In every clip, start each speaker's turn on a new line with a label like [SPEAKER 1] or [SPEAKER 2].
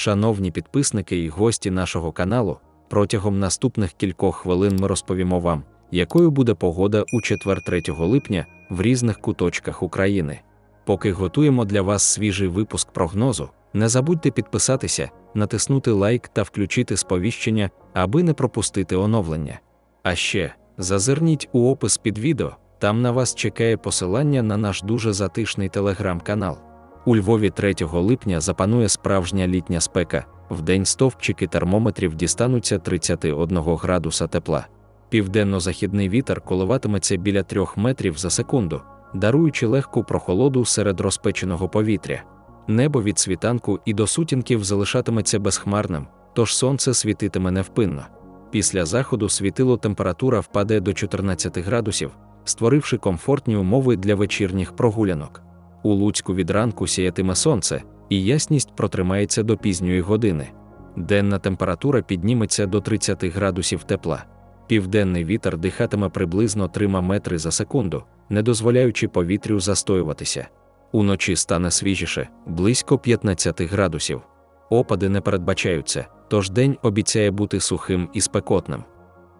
[SPEAKER 1] Шановні підписники і гості нашого каналу, протягом наступних кількох хвилин ми розповімо вам, якою буде погода у четвер 3 липня в різних куточках України. Поки готуємо для вас свіжий випуск прогнозу, не забудьте підписатися, натиснути лайк та включити сповіщення, аби не пропустити оновлення. А ще зазирніть у опис під відео, там на вас чекає посилання на наш дуже затишний телеграм-канал. У Львові 3 липня запанує справжня літня спека, вдень стовпчики термометрів дістануться 31 градуса тепла. Південно-західний вітер коливатиметься біля 3 метрів за секунду, даруючи легку прохолоду серед розпеченого повітря. Небо від світанку і до сутінків залишатиметься безхмарним, тож сонце світитиме невпинно. Після заходу світило температура впаде до 14 градусів, створивши комфортні умови для вечірніх прогулянок. У Луцьку від ранку сіятиме сонце, і ясність протримається до пізньої години. Денна температура підніметься до 30 градусів тепла. Південний вітер дихатиме приблизно 3 метри за секунду, не дозволяючи повітрю застоюватися. Уночі стане свіжіше, близько 15 градусів. Опади не передбачаються, тож день обіцяє бути сухим і спекотним.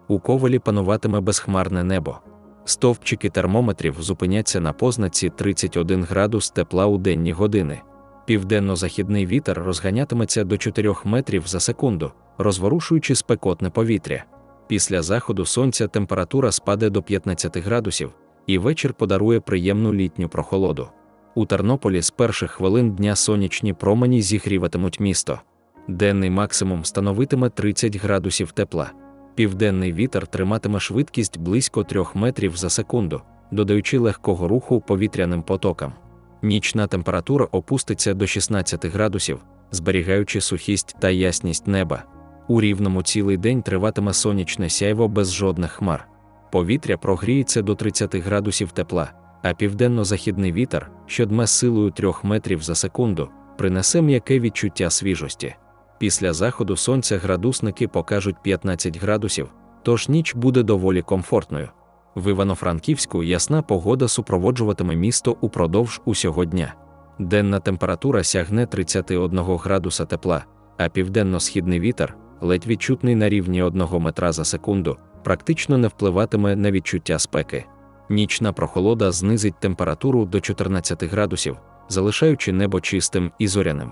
[SPEAKER 1] У ковалі пануватиме безхмарне небо. Стовпчики термометрів зупиняться на познаці 31 градус тепла у денні години. Південно-західний вітер розганятиметься до 4 метрів за секунду, розворушуючи спекотне повітря. Після заходу сонця температура спаде до 15 градусів, і вечір подарує приємну літню прохолоду. У Тернополі з перших хвилин дня сонячні промені зігріватимуть місто. Денний максимум становитиме 30 градусів тепла. Південний вітер триматиме швидкість близько 3 метрів за секунду, додаючи легкого руху повітряним потокам. Нічна температура опуститься до 16 градусів, зберігаючи сухість та ясність неба. У рівному цілий день триватиме сонячне сяйво без жодних хмар. Повітря прогріється до 30 градусів тепла, а південно-західний вітер, що дме силою 3 метрів за секунду, принесе м'яке відчуття свіжості. Після заходу сонця градусники покажуть 15 градусів, тож ніч буде доволі комфортною. В Івано-Франківську ясна погода супроводжуватиме місто упродовж усього дня. Денна температура сягне 31 градуса тепла, а південно-східний вітер, ледь відчутний на рівні 1 метра за секунду, практично не впливатиме на відчуття спеки. Нічна прохолода знизить температуру до 14 градусів, залишаючи небо чистим і зоряним.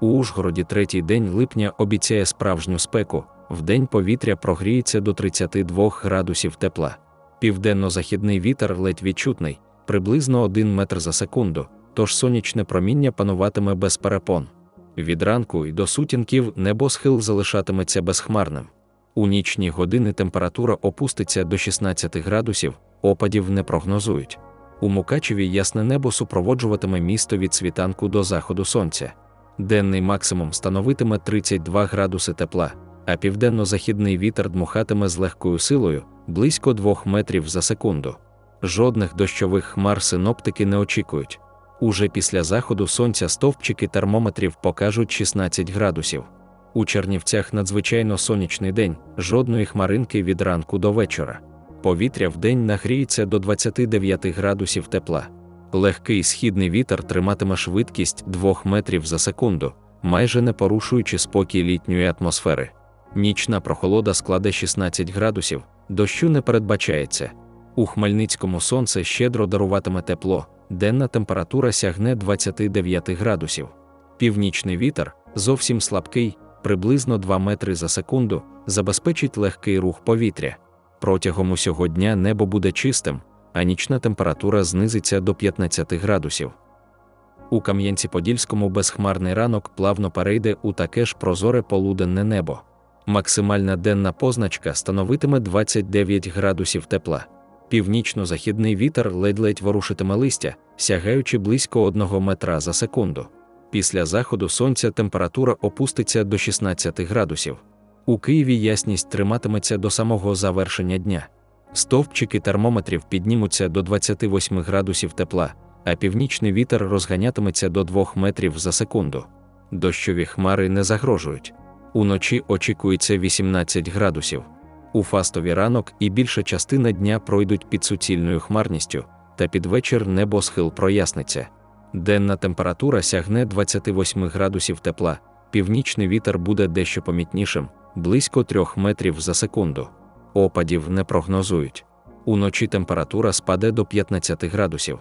[SPEAKER 1] У Ужгороді третій день липня обіцяє справжню спеку, вдень повітря прогріється до 32 градусів тепла. Південно-західний вітер ледь відчутний, приблизно 1 метр за секунду, тож сонячне проміння пануватиме без перепон. Від ранку й до сутінків небосхил залишатиметься безхмарним. У нічні години температура опуститься до 16 градусів, опадів не прогнозують. У Мукачеві ясне небо супроводжуватиме місто від світанку до заходу сонця. Денний максимум становитиме 32 градуси тепла, а південно-західний вітер дмухатиме з легкою силою близько 2 метрів за секунду. Жодних дощових хмар синоптики не очікують. Уже після заходу сонця стовпчики термометрів покажуть 16 градусів. У Чернівцях надзвичайно сонячний день, жодної хмаринки від ранку до вечора. Повітря в день нагріється до 29 градусів тепла. Легкий східний вітер триматиме швидкість 2 метрів за секунду, майже не порушуючи спокій літньої атмосфери. Нічна прохолода складе 16 градусів, дощу не передбачається. У Хмельницькому сонце щедро даруватиме тепло, денна температура сягне 29 градусів. Північний вітер, зовсім слабкий, приблизно 2 метри за секунду, забезпечить легкий рух повітря. Протягом усього дня небо буде чистим, а нічна температура знизиться до 15 градусів. У Кам'янці-Подільському безхмарний ранок плавно перейде у таке ж прозоре полуденне небо. Максимальна денна позначка становитиме 29 градусів тепла. Північно-західний вітер ледь-ледь ворушитиме листя, сягаючи близько 1 метра за секунду. Після заходу сонця температура опуститься до 16 градусів. У Києві ясність триматиметься до самого завершення дня. Стовпчики термометрів піднімуться до 28 градусів тепла, а північний вітер розганятиметься до 2 метрів за секунду. Дощові хмари не загрожують. Уночі очікується 18 градусів. У фастові ранок і більша частина дня пройдуть під суцільною хмарністю, та під вечір небосхил проясниться. Денна температура сягне 28 градусів тепла, північний вітер буде дещо помітнішим, близько 3 метрів за секунду. Опадів не прогнозують. Уночі температура спаде до 15 градусів.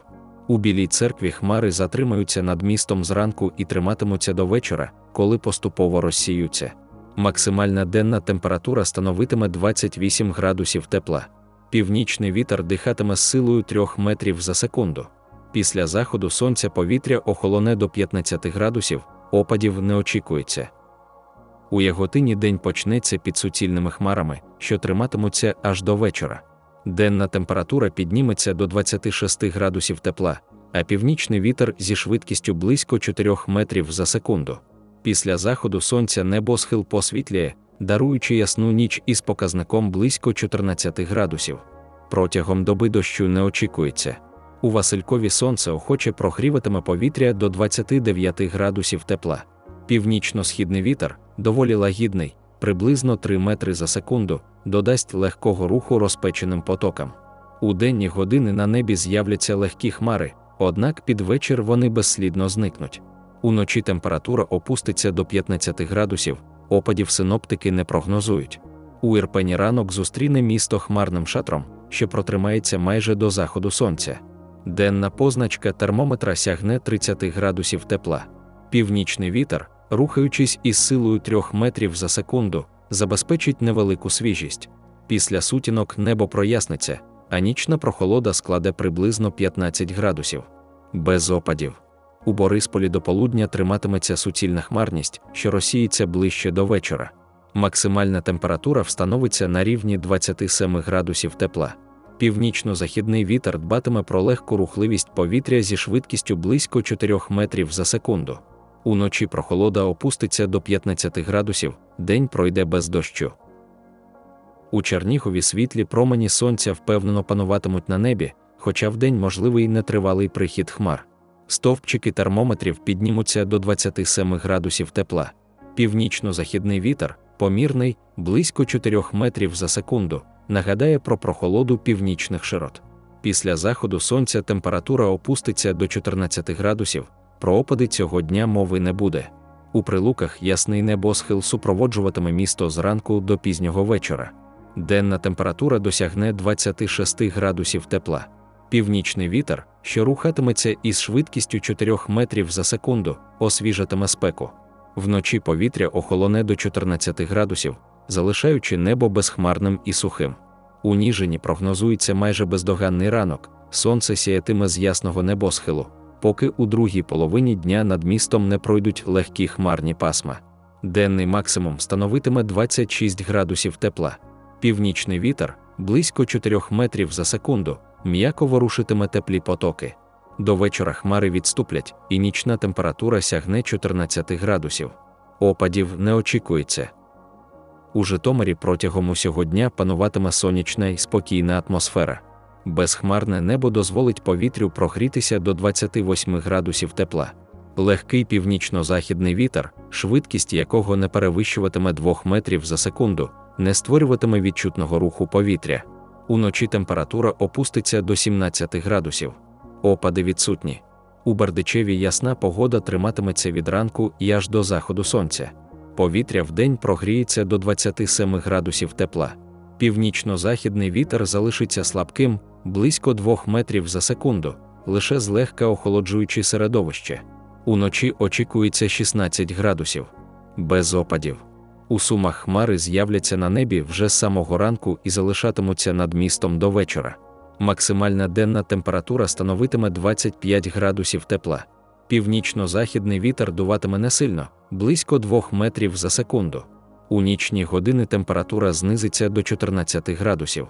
[SPEAKER 1] У Білій церкві хмари затримаються над містом зранку і триматимуться до вечора, коли поступово розсіються. Максимальна денна температура становитиме 28 градусів тепла. Північний вітер дихатиме з силою 3 метрів за секунду. Після заходу сонця повітря охолоне до 15 градусів, опадів не очікується. У Яготині день почнеться під суцільними хмарами, що триматимуться аж до вечора. Денна температура підніметься до 26 градусів тепла, а північний вітер зі швидкістю близько 4 метрів за секунду. Після заходу сонця небосхил посвітлює, даруючи ясну ніч із показником близько 14 градусів. Протягом доби дощу не очікується. У Василькові сонце охоче прогріватиме повітря до 29 градусів тепла. Північно-східний вітер, доволі лагідний, приблизно 3 метри за секунду, додасть легкого руху розпеченим потокам. У денні години на небі з'являться легкі хмари, однак під вечір вони безслідно зникнуть. Уночі температура опуститься до 15 градусів, опадів синоптики не прогнозують. У Ірпені ранок зустріне місто хмарним шатром, що протримається майже до заходу сонця. Денна позначка термометра сягне 30 градусів тепла. Північний вітер, рухаючись із силою 3 метрів за секунду, забезпечить невелику свіжість. Після сутінок небо проясниться, а нічна прохолода складе приблизно 15 градусів. Без опадів. У Борисполі до полудня триматиметься суцільна хмарність, що розсіється ближче до вечора. Максимальна температура встановиться на рівні 27 градусів тепла. Північно-західний вітер дбатиме про легку рухливість повітря зі швидкістю близько 4 метрів за секунду. Уночі прохолода опуститься до 15 градусів, день пройде без дощу. У Чернігові світлі промені сонця впевнено пануватимуть на небі, хоча вдень можливий нетривалий прихід хмар. Стовпчики термометрів піднімуться до 27 градусів тепла. Північно-західний вітер, помірний, близько 4 метрів за секунду, нагадає про прохолоду північних широт. Після заходу сонця температура опуститься до 14 градусів, про опади цього дня мови не буде. У прилуках ясний небосхил супроводжуватиме місто зранку до пізнього вечора. Денна температура досягне 26 градусів тепла. Північний вітер, що рухатиметься із швидкістю 4 метрів за секунду, освіжатиме спеку. Вночі повітря охолоне до 14 градусів, залишаючи небо безхмарним і сухим. У Ніжині прогнозується майже бездоганний ранок, сонце сіятиме з ясного небосхилу, поки у другій половині дня над містом не пройдуть легкі хмарні пасма. Денний максимум становитиме 26 градусів тепла. Північний вітер близько 4 метрів за секунду, м'яко ворушитиме теплі потоки. До вечора хмари відступлять, і нічна температура сягне 14 градусів. Опадів не очікується. У Житомирі протягом усього дня пануватиме сонячна і спокійна атмосфера. Безхмарне небо дозволить повітрю прогрітися до 28 градусів тепла. Легкий північно-західний вітер, швидкість якого не перевищуватиме 2 метрів за секунду, не створюватиме відчутного руху повітря. Уночі температура опуститься до 17 градусів. Опади відсутні. У Бердичеві ясна погода триматиметься від ранку і аж до заходу сонця. Повітря вдень прогріється до 27 градусів тепла. Північно-західний вітер залишиться слабким, близько 2 метрів за секунду, лише злегка охолоджуючи середовище. Уночі очікується 16 градусів. Без опадів. У сумах хмари з'являться на небі вже з самого ранку і залишатимуться над містом до вечора. Максимальна денна температура становитиме 25 градусів тепла. Північно-західний вітер дуватиме не сильно, близько 2 метрів за секунду. У нічні години температура знизиться до 14 градусів.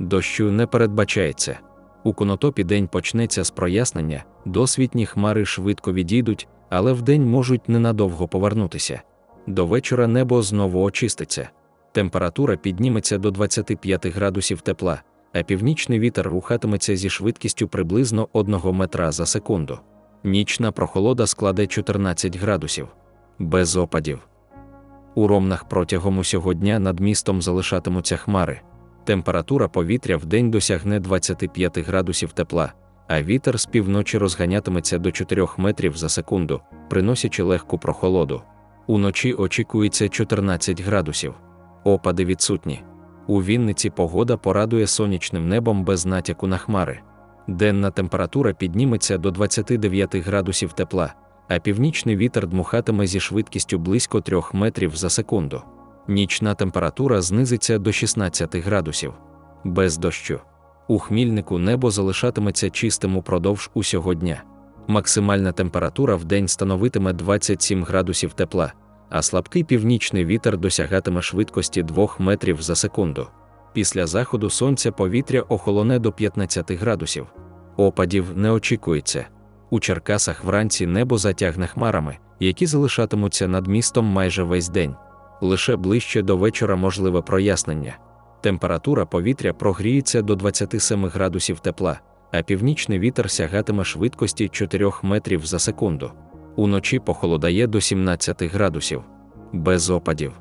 [SPEAKER 1] Дощу не передбачається. У конотопі день почнеться з прояснення, досвітні хмари швидко відійдуть, але вдень можуть ненадовго повернутися. До вечора небо знову очиститься. Температура підніметься до 25 градусів тепла, а північний вітер рухатиметься зі швидкістю приблизно 1 метра за секунду. Нічна прохолода складе 14 градусів. Без опадів. У ромнах протягом усього дня над містом залишатимуться хмари. Температура повітря в день досягне 25 градусів тепла, а вітер з півночі розганятиметься до 4 метрів за секунду, приносячи легку прохолоду. Уночі очікується 14 градусів. Опади відсутні. У Вінниці погода порадує сонячним небом без натяку на хмари. Денна температура підніметься до 29 градусів тепла, а північний вітер дмухатиме зі швидкістю близько 3 метрів за секунду. Нічна температура знизиться до 16 градусів. Без дощу. У хмільнику небо залишатиметься чистим упродовж усього дня. Максимальна температура в день становитиме 27 градусів тепла, а слабкий північний вітер досягатиме швидкості 2 метрів за секунду. Після заходу сонця повітря охолоне до 15 градусів. Опадів не очікується. У Черкасах вранці небо затягне хмарами, які залишатимуться над містом майже весь день. Лише ближче до вечора можливе прояснення. Температура повітря прогріється до 27 градусів тепла, а північний вітер сягатиме швидкості 4 метрів за секунду. Уночі похолодає до 17 градусів. Без опадів.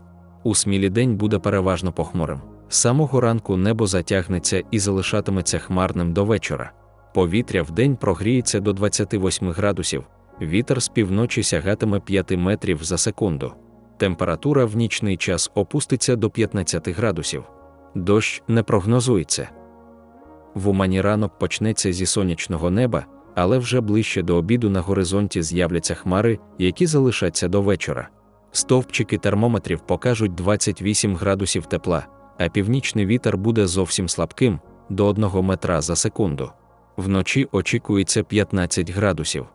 [SPEAKER 1] У смілі день буде переважно похмурим. З самого ранку небо затягнеться і залишатиметься хмарним до вечора. Повітря в день прогріється до 28 градусів, вітер з півночі сягатиме 5 метрів за секунду. Температура в нічний час опуститься до 15 градусів. Дощ не прогнозується. В Умані ранок почнеться зі сонячного неба, але вже ближче до обіду на горизонті з'являться хмари, які залишаться до вечора. Стовпчики термометрів покажуть 28 градусів тепла, а північний вітер буде зовсім слабким до 1 метра за секунду. Вночі очікується 15 градусів.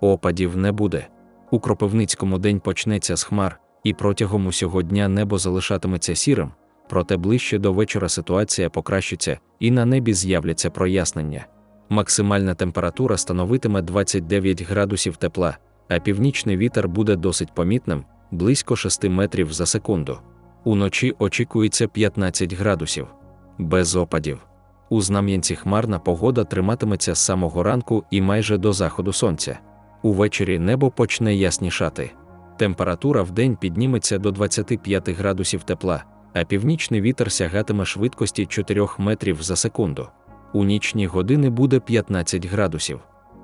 [SPEAKER 1] Опадів не буде. У Кропивницькому день почнеться з хмар, і протягом усього дня небо залишатиметься сірим, проте ближче до вечора ситуація покращиться і на небі з'являться прояснення. Максимальна температура становитиме 29 градусів тепла, а північний вітер буде досить помітним близько 6 метрів за секунду. Уночі очікується 15 градусів. Без опадів. У Знам'янці хмарна погода триматиметься з самого ранку і майже до заходу сонця. Увечері небо почне яснішати. Температура в день підніметься до 25 градусів тепла, а північний вітер сягатиме швидкості 4 метрів за секунду. У нічні години буде 15 градусів.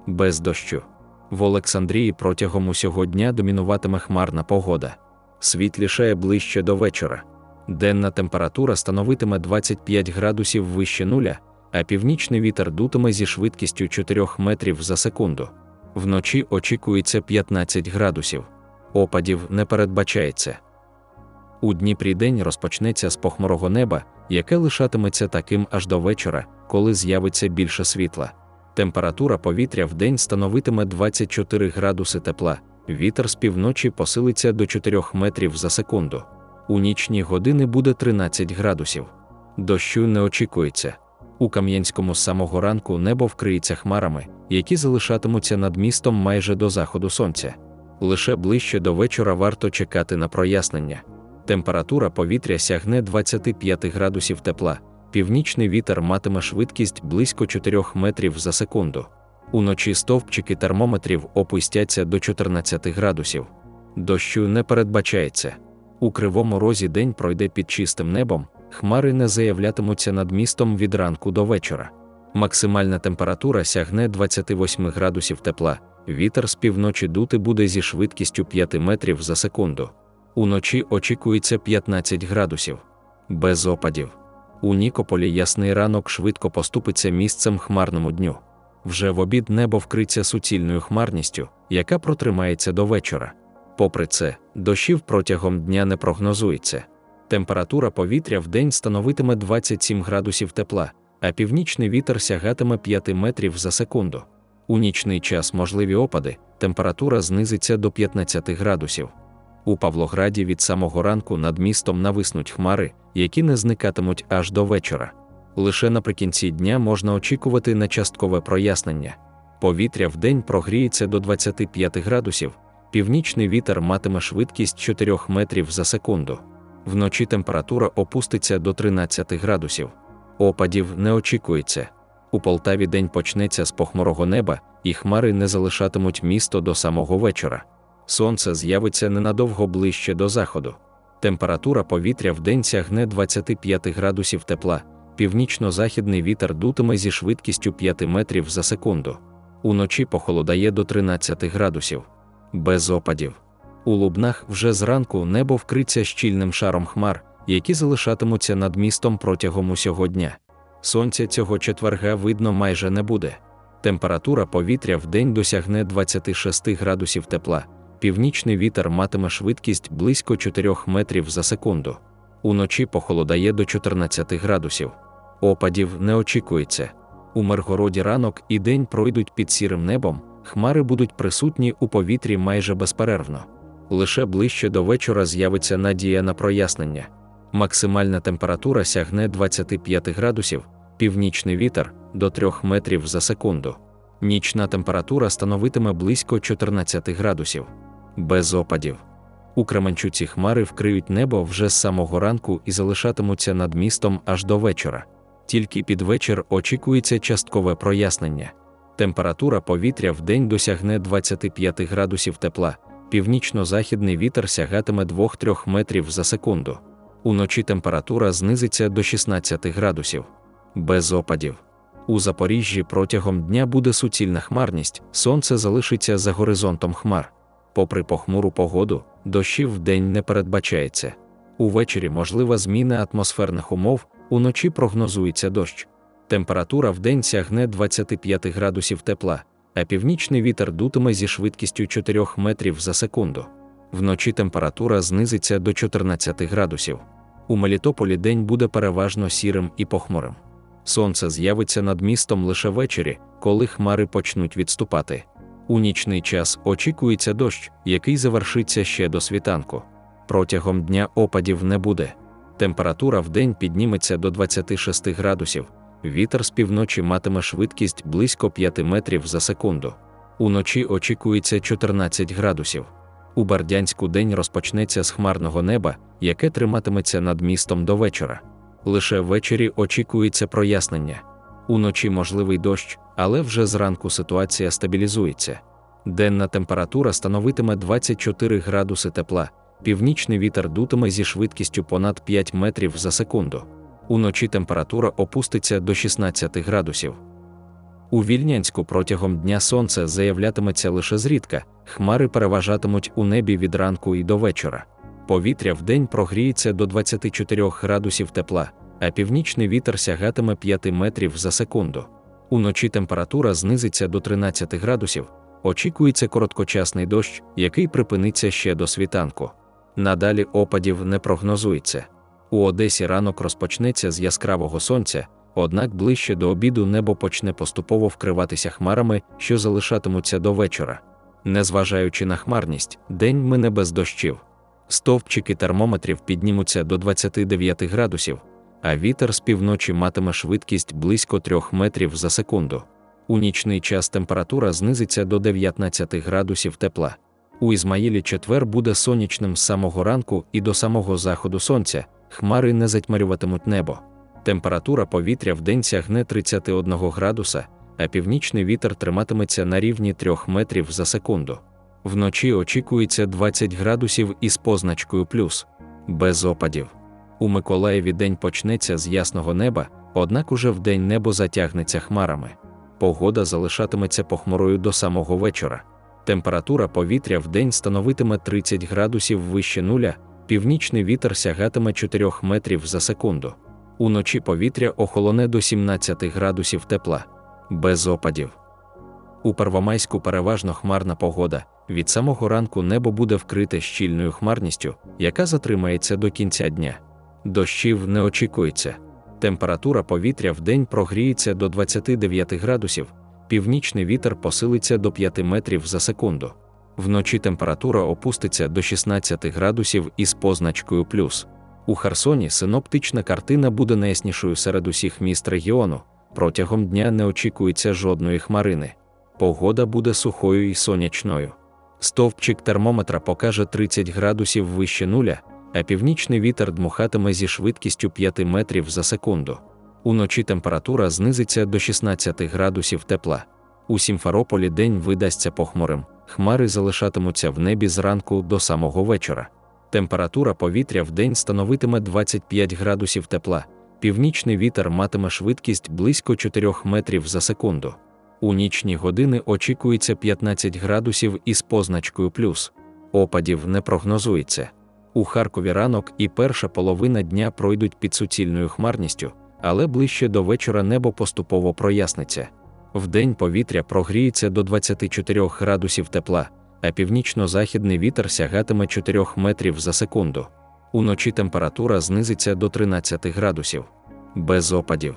[SPEAKER 1] Без дощу. В Олександрії протягом усього дня домінуватиме хмарна погода. Світлішає ближче до вечора. Денна температура становитиме 25 градусів вище нуля, а північний вітер дутиме зі швидкістю 4 метрів за секунду. Вночі очікується 15 градусів. Опадів не передбачається. У Дніпрі день розпочнеться з похмурого неба, яке лишатиметься таким аж до вечора, коли з'явиться більше світла. Температура повітря в день становитиме 24 градуси тепла, вітер з півночі посилиться до 4 метрів за секунду. У нічні години буде 13 градусів. Дощу не очікується. У Кам'янському з самого ранку небо вкриється хмарами, які залишатимуться над містом майже до заходу сонця. Лише ближче до вечора варто чекати на прояснення. Температура повітря сягне 25 градусів тепла, північний вітер матиме швидкість близько 4 метрів за секунду. Уночі стовпчики термометрів опустяться до 14 градусів. Дощу не передбачається. У кривому розі день пройде під чистим небом, хмари не заявлятимуться над містом від ранку до вечора. Максимальна температура сягне 28 градусів тепла, вітер з півночі дути буде зі швидкістю 5 метрів за секунду. Уночі очікується 15 градусів. Без опадів. У Нікополі ясний ранок швидко поступиться місцем хмарному дню. Вже в обід небо вкриться суцільною хмарністю, яка протримається до вечора. Попри це, дощів протягом дня не прогнозується. Температура повітря в день становитиме 27 градусів тепла, а північний вітер сягатиме 5 метрів за секунду. У нічний час можливі опади, температура знизиться до 15 градусів. У Павлограді від самого ранку над містом нависнуть хмари, які не зникатимуть аж до вечора. Лише наприкінці дня можна очікувати на часткове прояснення. Повітря в день прогріється до 25 градусів, північний вітер матиме швидкість 4 метрів за секунду. Вночі температура опуститься до 13 градусів. Опадів не очікується. У Полтаві день почнеться з похмурого неба, і хмари не залишатимуть місто до самого вечора. Сонце з'явиться ненадовго ближче до заходу. Температура повітря в день сягне 25 градусів тепла, північно-західний вітер дутиме зі швидкістю 5 метрів за секунду. Уночі похолодає до 13 градусів. Без опадів. У Лубнах вже зранку небо вкриться щільним шаром хмар, які залишатимуться над містом протягом усього дня. Сонця цього четверга видно майже не буде. Температура повітря в день досягне 26 градусів тепла, північний вітер матиме швидкість близько 4 метрів за секунду. Уночі похолодає до 14 градусів. Опадів не очікується. У Миргороді ранок і день пройдуть під сірим небом, хмари будуть присутні у повітрі майже безперервно. Лише ближче до вечора з'явиться надія на прояснення. Максимальна температура сягне 25 градусів, північний вітер до 3 метрів за секунду. Нічна температура становитиме близько 14 градусів. Без опадів. У Кременчуці хмари вкриють небо вже з самого ранку і залишатимуться над містом аж до вечора. Тільки під вечір очікується часткове прояснення. Температура повітря в день досягне 25 градусів тепла, північно-західний вітер сягатиме 2-3 метрів за секунду. Уночі температура знизиться до 16 градусів. Без опадів. У Запоріжжі протягом дня буде суцільна хмарність, сонце залишиться за горизонтом хмар. Попри похмуру погоду, дощів вдень не передбачається. Увечері можлива зміна атмосферних умов, уночі прогнозується дощ. Температура вдень сягне 25 градусів тепла, а північний вітер дутиме зі швидкістю 4 метрів за секунду. Вночі температура знизиться до 14 градусів. У Мелітополі день буде переважно сірим і похмурим. Сонце з'явиться над містом лише ввечері, коли хмари почнуть відступати. У нічний час очікується дощ, який завершиться ще до світанку. Протягом дня опадів не буде. Температура в день підніметься до 26 градусів. Вітер з півночі матиме швидкість близько 5 метрів за секунду. Уночі очікується 14 градусів. У Бардянську день розпочнеться з хмарного неба, яке триматиметься над містом до вечора. Лише ввечері очікується прояснення. Уночі можливий дощ, але вже зранку ситуація стабілізується. Денна температура становитиме 24 градуси тепла, північний вітер дутиме зі швидкістю понад 5 метрів за секунду. Уночі температура опуститься до 16 градусів. У Вільнянську протягом дня сонце заявлятиметься лише зрідка, хмари переважатимуть у небі від ранку і до вечора. Повітря вдень прогріється до 24 градусів тепла, а північний вітер сягатиме 5 метрів за секунду. Уночі температура знизиться до 13 градусів. Очікується короткочасний дощ, який припиниться ще до світанку. Надалі опадів не прогнозується. У Одесі ранок розпочнеться з яскравого сонця, однак ближче до обіду небо почне поступово вкриватися хмарами, що залишатимуться до вечора. Незважаючи на хмарність, день мине без дощів. Стовпчики термометрів піднімуться до 29 градусів, а вітер з півночі матиме швидкість близько 3 метрів за секунду. У нічний час температура знизиться до 19 градусів тепла. У Ізмаїлі четвер буде сонячним з самого ранку і до самого заходу сонця, хмари не затьмарюватимуть небо. Температура повітря в день сягне 31 градуса, а північний вітер триматиметься на рівні 3 метрів за секунду. Вночі очікується 20 градусів із позначкою плюс, без опадів. У Миколаєві день почнеться з ясного неба, однак уже вдень небо затягнеться хмарами. Погода залишатиметься похмурою до самого вечора. Температура повітря в день становитиме 30 градусів вище нуля, північний вітер сягатиме 4 метрів за секунду. Уночі повітря охолоне до 17 градусів тепла, без опадів. У Первомайську переважно хмарна погода. Від самого ранку небо буде вкрите щільною хмарністю, яка затримається до кінця дня. Дощів не очікується. Температура повітря в день прогріється до 29 градусів, північний вітер посилиться до 5 метрів за секунду. Вночі температура опуститься до 16 градусів із позначкою плюс. У Херсоні синоптична картина буде найяснішою серед усіх міст регіону. Протягом дня не очікується жодної хмарини. Погода буде сухою і сонячною. Стовпчик термометра покаже 30 градусів вище нуля, а північний вітер дмухатиме зі швидкістю 5 метрів за секунду. Уночі температура знизиться до 16 градусів тепла. У Сімферополі день видасться похмурим, хмари залишатимуться в небі зранку до самого вечора. Температура повітря в день становитиме 25 градусів тепла, північний вітер матиме швидкість близько 4 метрів за секунду. У нічні години очікується 15 градусів із позначкою плюс. Опадів не прогнозується. У Харкові ранок і перша половина дня пройдуть під суцільною хмарністю, але ближче до вечора небо поступово проясниться. Вдень повітря прогріється до 24 градусів тепла, а північно-західний вітер сягатиме 4 метрів за секунду. Уночі температура знизиться до 13 градусів. Без опадів.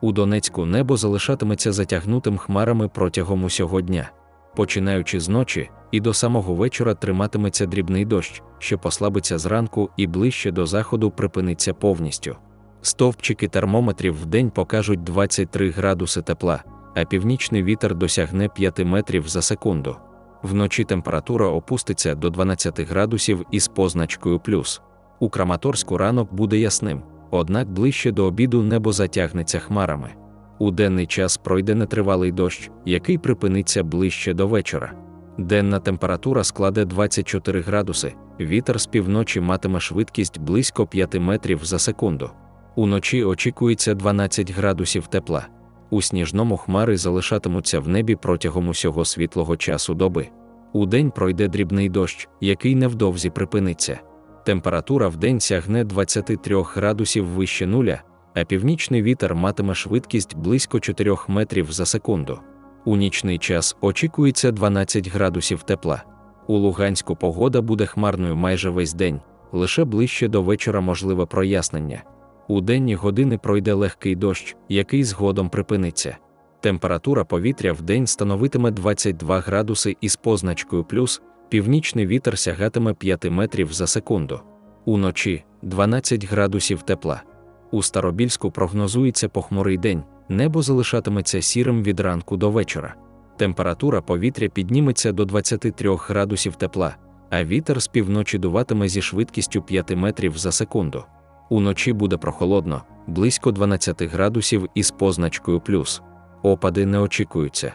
[SPEAKER 1] У Донецьку небо залишатиметься затягнутим хмарами протягом усього дня. Починаючи з ночі, і до самого вечора триматиметься дрібний дощ, що послабиться зранку і ближче до заходу припиниться повністю. Стовпчики термометрів в день покажуть 23 градуси тепла, а північний вітер досягне 5 метрів за секунду. Вночі температура опуститься до 12 градусів із позначкою плюс. У Краматорську ранок буде ясним, однак ближче до обіду небо затягнеться хмарами. У денний час пройде нетривалий дощ, який припиниться ближче до вечора. Денна температура складе 24 градуси, вітер з півночі матиме швидкість близько 5 метрів за секунду. Уночі очікується 12 градусів тепла. У сніжному хмари залишатимуться в небі протягом усього світлого часу доби. Удень пройде дрібний дощ, який невдовзі припиниться. Температура вдень сягне 23 градусів вище нуля, а північний вітер матиме швидкість близько 4 метрів за секунду. У нічний час очікується 12 градусів тепла. У Луганську погода буде хмарною майже весь день, лише ближче до вечора можливе прояснення. У денні години пройде легкий дощ, який згодом припиниться. Температура повітря в день становитиме 22 градуси із позначкою плюс, північний вітер сягатиме 5 метрів за секунду. Уночі 12 градусів тепла. У Старобільську прогнозується похмурий день, небо залишатиметься сірим від ранку до вечора. Температура повітря підніметься до 23 градусів тепла, а вітер з півночі дуватиме зі швидкістю 5 метрів за секунду. Уночі буде прохолодно, близько 12 градусів із позначкою плюс. Опади не очікуються.